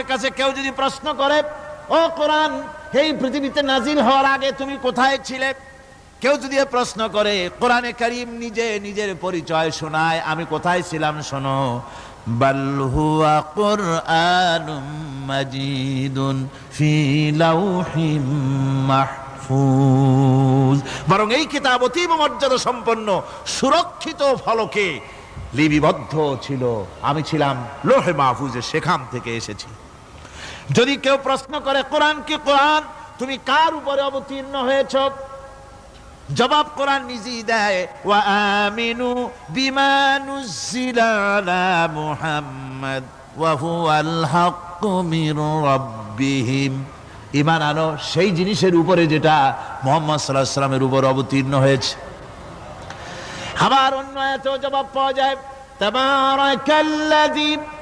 কোরআনের কাছে কেউ যদি প্রশ্ন করে, ও কোরআন, এই পৃথিবীতে নাজিল হওয়ার আগে তুমি কোথায় ছিলে? কেউ যদি প্রশ্ন করে, কোরআনে করিম নিজে নিজের পরিচয় শোনায়, আমি কোথায় ছিলাম? শোনো বরং এই কিতাব অতীব মর্যাদা সম্পন্ন, সুরক্ষিত ফলকে লিপিবদ্ধ ছিল। আমি ছিলাম লোহে মাহফুজে, সেখান থেকে এসেছি। যদি কেউ প্রশ্ন করে, কোরআন কি কোরআন? তুমি কার উপরে অবতীর্ণ হয়েছ? জবাব কোরআন নিজেই দেয়, ওয়া আমিনু বিমা নুজিলা আলা মুহাম্মদ ঈমান আনো, সেই জিনিসের উপরে যেটা মুহাম্মদ সাল্লামের উপর অবতীর্ণ হয়েছে। আবার অন্য এতেও জবাব পাওয়া যায়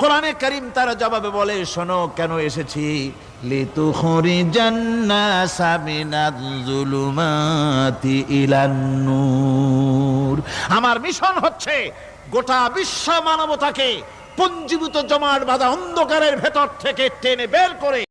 কোরআনে করিম তারা জবাবে বলে, শোনো, কেন এসেছি? আমার মিশন হচ্ছে গোটা বিশ্ব মানবতাকে পঞ্জীভূত জমাট বাঁধা অন্ধকারের ভেতর থেকে টেনে বের করে